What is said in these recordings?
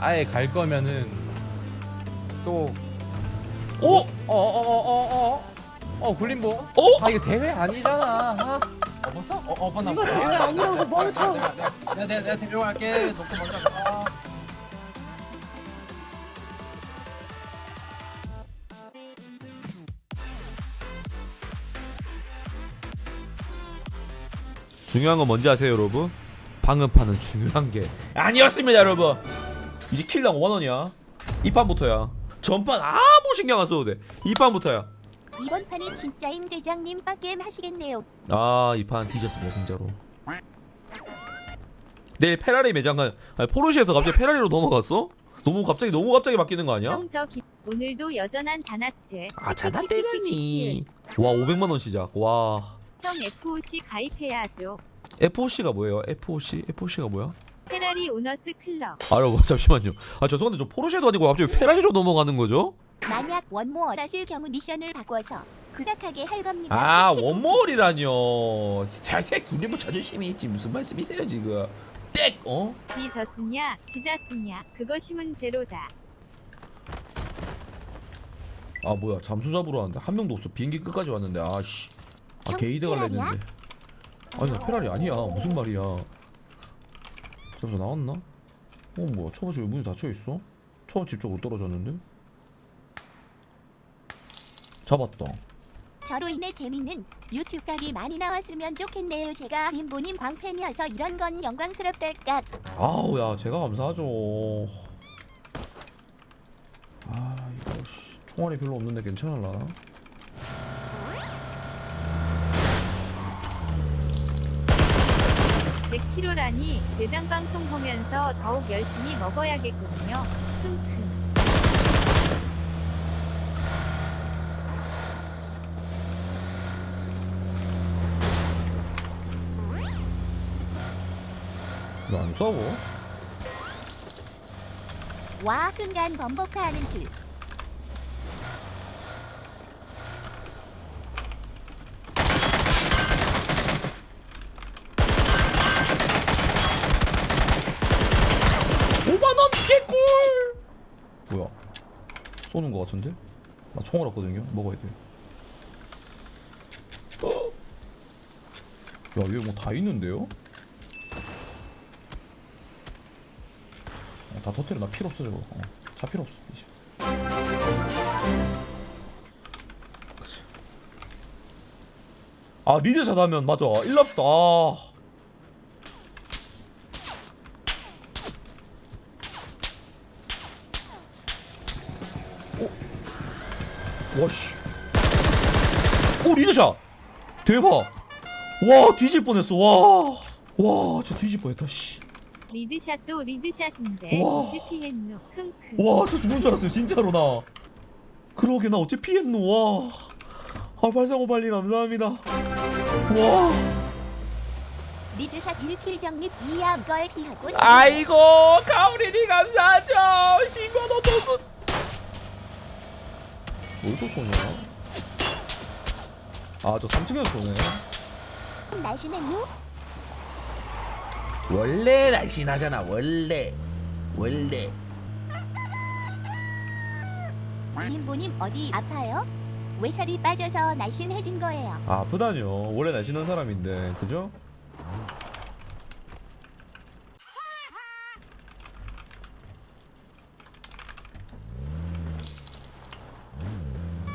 아예 갈 거면은 또 어? 어어어어어어 어 굴림보 어? 아 이거 대회 아니잖아 아, 업었어? 어, 업었나 이거 대회 아니라고 멍청 내가 내가 내가, 내가 데려갈게. 놓고 먼저 가. 중요한 건 뭔지 아세요 여러분? 방음판은 중요한 게 아니었습니다 여러분 이제 킬당 5만원이야 이 판부터야 전판 아무 신경 안 써도 돼이 판부터야 이번 판이 진짜 임 대장님 빡겜 하시겠네요. 아 이 판 뒤졌습니다 진짜로 내일 페라리 매장 간 아니 포르쉐에서 갑자기 페라리로 넘어갔어? 너무 갑자기 너무 갑자기 바뀌는 거 아니야? 형저 오늘도 여전한 다나트. 아 자나 때라니 와 500만원 시작 와 형 FOC 가입해야죠. FOC가 뭐예요? FOC? FOC가 뭐야? 페라리 오너스 클럽. 아 여러분 잠시만요 아 죄송한데 저 포르쉐도 아니고 갑자기 페라리로 넘어가는 거죠? 만약 원모어라 하실 경우 미션을 바꿔서 그닥하게 할 겁니다. 아 원몰이라뇨 살짝 군대 뭐 자존심이 있지 무슨 말씀이세요 지금 땡! 어? 비 졌으냐 지졌으냐 그것이 문제로다. 아 뭐야 잠수 잡으러 왔는데 한 명도 없어 비행기 끝까지 왔는데 아씨 아 형, 게이드 갈라? 했는데 아니 나 페라리 아니야 무슨 말이야 잠수 나왔나? 어 뭐야 초밥집 왜 문이 닫혀있어? 초밥집 쪽으로 떨어졌는데? 잡았다 저로 인해 재밌는 유튜브 각이 많이 나왔으면 좋겠네요. 제가 임보님 광팬이어서 이런 건 영광스럽달까. 아우 야 제가 감사하죠 아 이거 씨, 총알이 별로 없는데 괜찮을라나? 네 100kg라니 대장 방송 보면서 더욱 열심히 먹어야겠군요. 흠흠. 왜안 싸워? 와 순간 범벅화하는 줄. 오만원 개꿀! 뭐야? 쏘는 거 같은데? 나 총알 없거든요. 먹어야 돼. 어? 야, 여기 뭐 다 있는데요? 어, 다 터뜨려. 나 필요 없어, 저거. 어, 차 필요 없어. 이제. 아, 리드샷 하면, 맞아. 일랍스다. 아. 와씨. 오 리드샷. 대박. 와 뒤질 뻔했어. 와와 진짜 뒤질 뻔했다 리드샷도 리드샷인데 와. 우지 피했노. 흠흠. 씨와 진짜 죽은 줄 알았어요 진짜로 나. 그러게 나 어째 피했노. 와 아 발상호 발리 감사합니다. 와. 리드샷 1킬 정립 이야 걸 피하고 아이고 가오리니 감사하죠. 10만원 더 어디서 쏘냐 아 저 3층에서 쏘네 날씬했누? 원래 날씬하잖아 원래 원래 임보님 어디 아파요? 왜 살이 빠져서 날씬해진 거예요? 아, 아프다뇨 원래 날씬한 사람인데 그죠?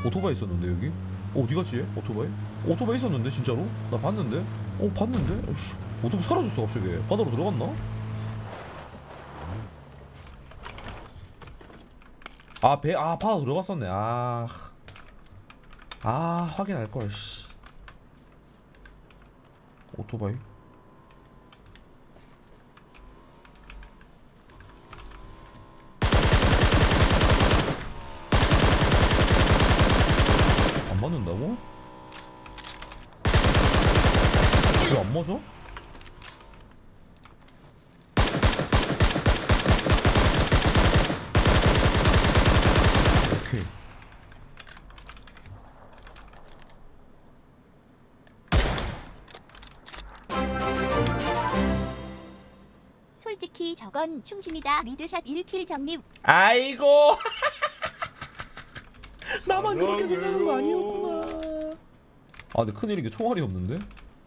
오토바이 있었는데 여기? 어, 어디 갔지? 얘? 오토바이? 오토바이 있었는데 진짜로? 나 봤는데? 어 봤는데? 어씨 오토바이 사라졌어 갑자기 바다로 들어갔나? 아 배 아 바다 들어갔었네 아아 확인할 걸 씨. 오토바이 안 맞는다고? 왜 안 맞아? 오케이 저건 충신이다. 미드샷 1킬 정립. 아이고 나만 그렇게 생각한 거 아니었구나 아 근데 큰일이 게 총알이 없는데?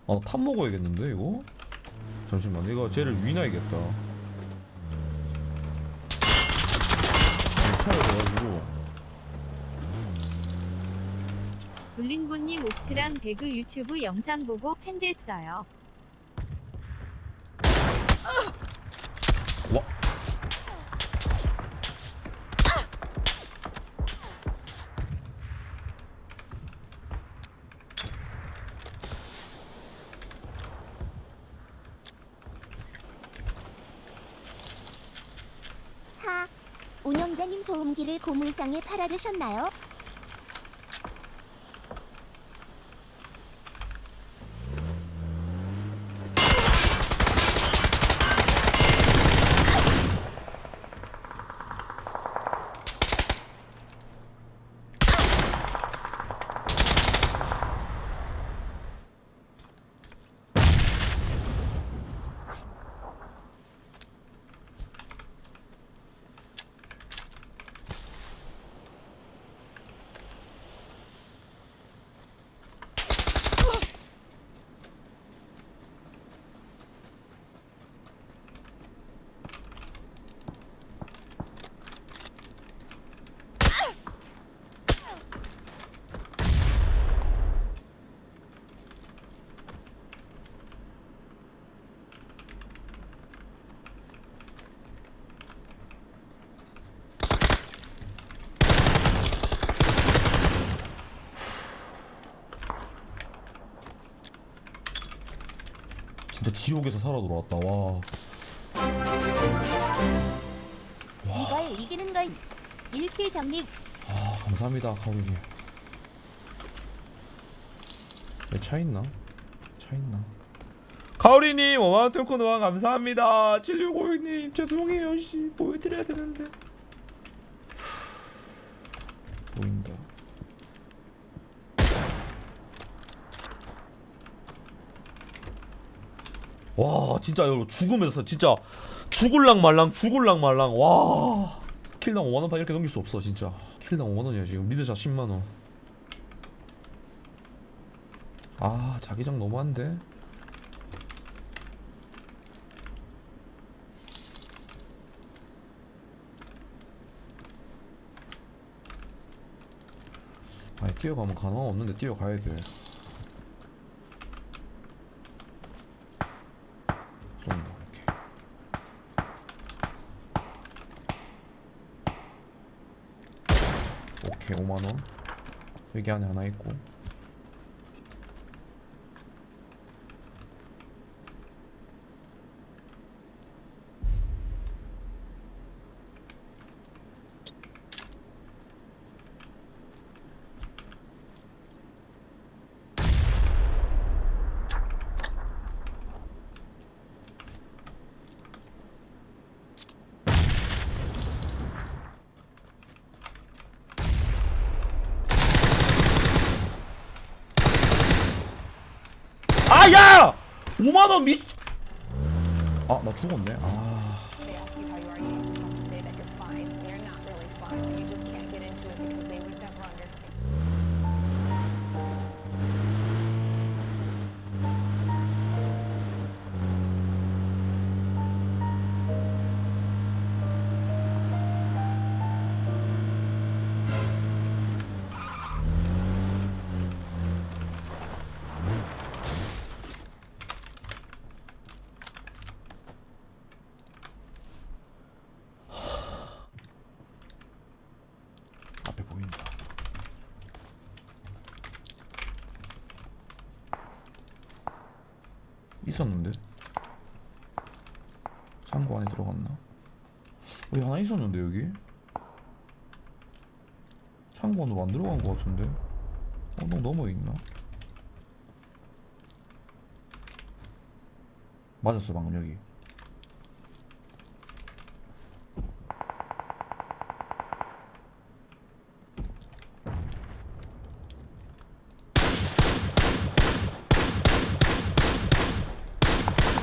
아탑 먹어야겠는데 이거? 잠시만 이거 쟤를 위나야겠다 넣어가지고 블링보님 옥치랑 배그 유튜브 영상 보고 팬 됐어요. 소음기를 고물상에 팔아드셨나요? 진짜 지옥에서 살아 돌아왔다. 와. 이걸 이기는 건 1킬 정립 아, 감사합니다 카오님. 왜차 있나? 차 있나? 가오리님 5만원 뚫고 노아 감사합니다. 7656님 죄송해요 씨. 보여드려야 되는데. 보인다. 와 진짜 여러분 죽으면서 진짜 죽을랑 말랑 죽을랑 말랑 와. 킬당 5만원 판 이렇게 넘길 수 없어 진짜. 킬당 5만원이야 지금. 미드샷 10만원. 아 자기장 너무한데? 아니 뛰어가면 가능한 없는데 뛰어가야 돼 쏜다 이렇게 오케이 5만원. 여기 안에 하나 있고 아야! 5만원 미... 아 나 죽었네. 아... 있었는데? 창고 안에 들어갔나? 여기 하나 있었는데 여기? 창고 안으로 안 들어간 것 같은데? 언덕 넘어 있나? 맞았어 방금 여기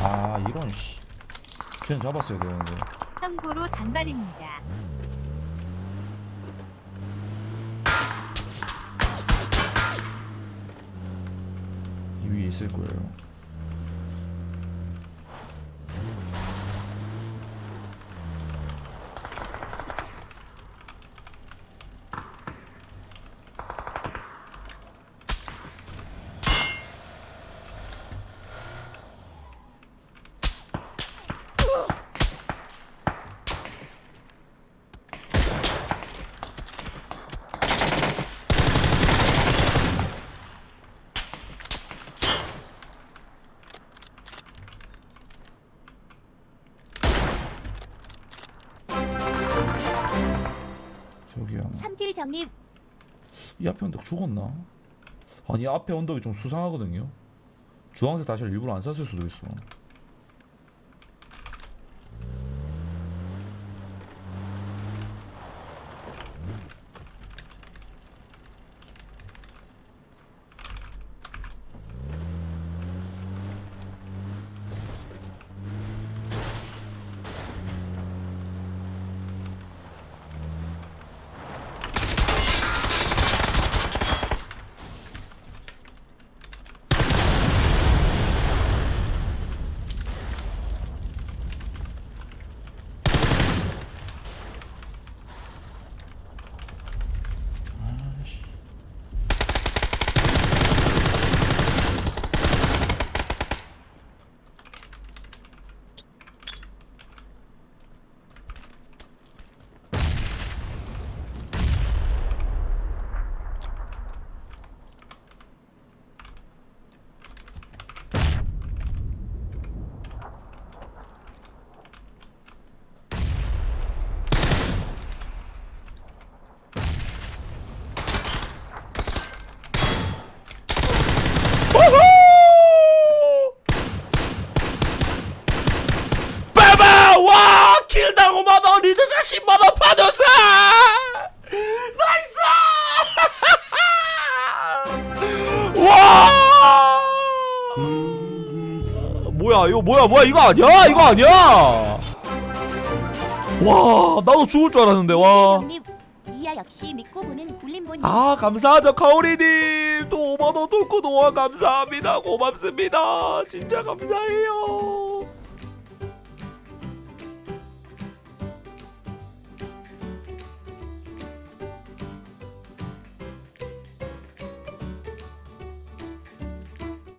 아 이런 씨 그냥 잡았어야 되는데 참고로 단발입니다. 이 위에 있을 거예요 정립 이 앞에 언덕 죽었나? 아니 앞에 언덕이 좀 수상하거든요. 주황색 다시를 일부러 안 쐈을 수도 있어 빠바 와 킬당 5만원 리드자 10만원 받았어 나이스 와 뭐야 이거 뭐야 이거 아니야? 이거 아니야? 와 나도 죽을 줄 알았는데 와. 정립 이야 역시 믿고 보는 굴림보님 아 감사하죠 카오리님. 또 5만원 돌고 노아 감사합니다. 고맙습니다. 진짜 감사해요